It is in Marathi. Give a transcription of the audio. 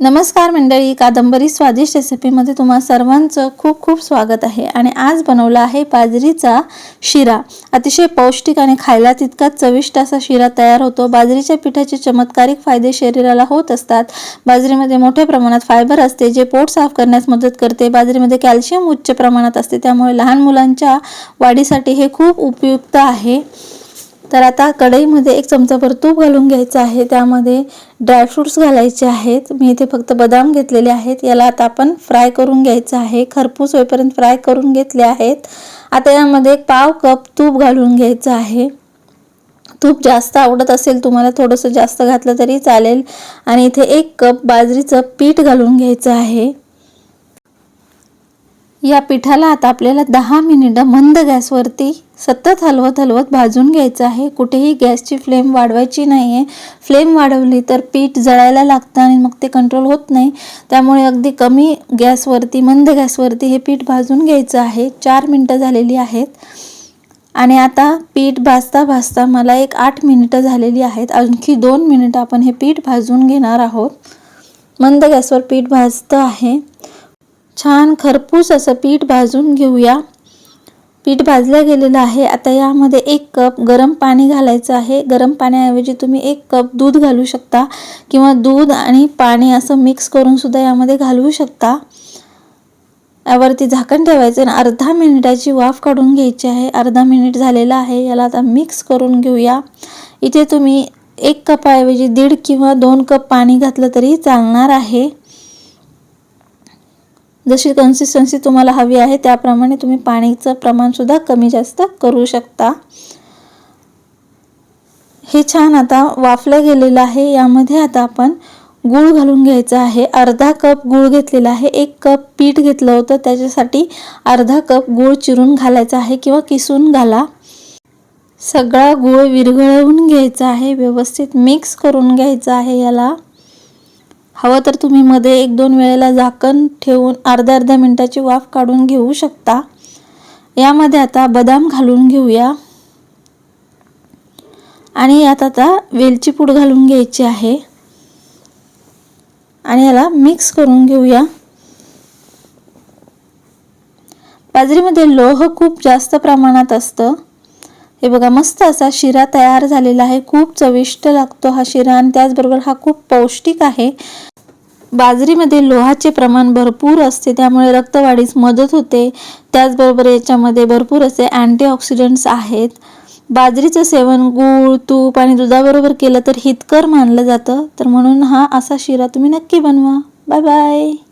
नमस्कार मंडळी कादंबरी स्वादिष्ट रेसिपीमध्ये तुम्हा सर्वांचं खूप खूप स्वागत आहे. आणि आज बनवला आहे बाजरीचा शिरा. अतिशय पौष्टिक आणि खायला तितकाच चविष्ट असा शिरा तयार होतो. बाजरीच्या पिठाचे चमत्कारिक फायदे शरीराला होत असतात. बाजरीमध्ये मोठ्या प्रमाणात फायबर असते जे पोट साफ करण्यास मदत करते. बाजरीमध्ये कॅल्शियम उच्च प्रमाणात असते त्यामुळे लहान मुलांच्या वाढीसाठी हे खूप उपयुक्त आहे. तर आता कढईमध्ये एक चमचाभर तूप घालून घ्यायचं आहे. त्यामध्ये ड्रायफ्रूट्स घालायचे आहेत. मी इथे फक्त बदाम घेतलेले आहेत. याला आता आपण फ्राय करून घ्यायचं आहे. खरपूस होईपर्यंत फ्राय करून घेतले आहेत. आता यामध्ये एक पाव कप तूप घालून घ्यायचं आहे. तूप जास्त आवडत असेल तुम्हाला थोडंसं जास्त घातलं तरी चालेल. आणि इथे एक कप बाजरीचं पीठ घालून घ्यायचं आहे. या पिठाला आता आपल्याला दहा मिनिटं मंद गॅसवरती सतत हलवत हलवत भाजून घ्यायचं आहे. कुठेही गॅसची फ्लेम वाढवायची नाही आहे फ्लेम वाढवली तर पीठ जळायला लागतं आणि मग ते कंट्रोल होत नाही. त्यामुळे अगदी कमी गॅसवरती मंद गॅसवरती हे पीठ भाजून घ्यायचं आहे. चार मिनटं झालेली आहेत. आणि आता पीठ भाजता भाजता मला एक आठ मिनिटं झालेली आहेत. आणखी दोन मिनिटं आपण हे पीठ भाजून घेणार आहोत. मंद गॅसवर पीठ भाजतं आहे. छान खरपूस असं पीठ भाजून घेऊया. पीठ भाजलं गेलेलं आहे. आता यामध्ये एक कप गरम पाणी घालायचं आहे. गरम पाण्याऐवजी तुम्ही एक कप दूध घालू शकता किंवा दूध आणि पाणी असं मिक्स करून सुद्धा यामध्ये घालवू शकता. यावरती झाकण ठेवायचं आणि अर्धा मिनिटाची वाफ काढून घ्यायची आहे. अर्धा मिनिट झालेला आहे. याला आता मिक्स करून घेऊया. इथे तुम्ही एक कपाऐवजी दीड किंवा दोन कप पाणी घातलं तरी चालणार आहे. जशी कन्सिस्टन्सी तुम्हाला हवी आहे त्याप्रमाणे तुम्ही पाणीचं प्रमाणसुद्धा कमी जास्त करू शकता. हे छान आता वाफलं गेलेलं आहे. यामध्ये आता आपण गूळ घालून घ्यायचा आहे. अर्धा कप गूळ घेतलेला आहे. एक कप पीठ घेतलं होतं. त्याच्यासाठी अर्धा कप गूळ चिरून घालायचा आहे किंवा किसून घाला. सगळा गूळ विरघळवून घ्यायचा आहे. व्यवस्थित मिक्स करून घ्यायचा आहे याला. हवं तर तुम्ही मध्ये एक दोन वेळेला झाकण ठेवून अर्ध्या अर्ध्या मिनटाची वाफ काढून घेऊ शकता. यामध्ये आता बदाम घालून घेऊया. आणि यात आता वेलची पूड घालून घ्यायची आहे. आणि याला मिक्स करून घेऊया. बाजरीमध्ये लोह खूप जास्त प्रमाणात असतं. हे बघा मस्त असा शिरा तयार झालेला आहे. खूप चविष्ट लागतो हा शिरा आणि त्याचबरोबर हा खूप पौष्टिक आहे. बाजरीमध्ये लोहाचे प्रमाण भरपूर असते त्यामुळे रक्तवाढीस मदत होते. त्याचबरोबर याच्यामध्ये भरपूर असे अँटीऑक्सिडंट्स आहेत. बाजरीचं सेवन गूळ तूप आणि दुधाबरोबर केलं तर हितकर मानलं जातं. तर म्हणून हा असा शिरा तुम्ही नक्की बनवा. Bye bye.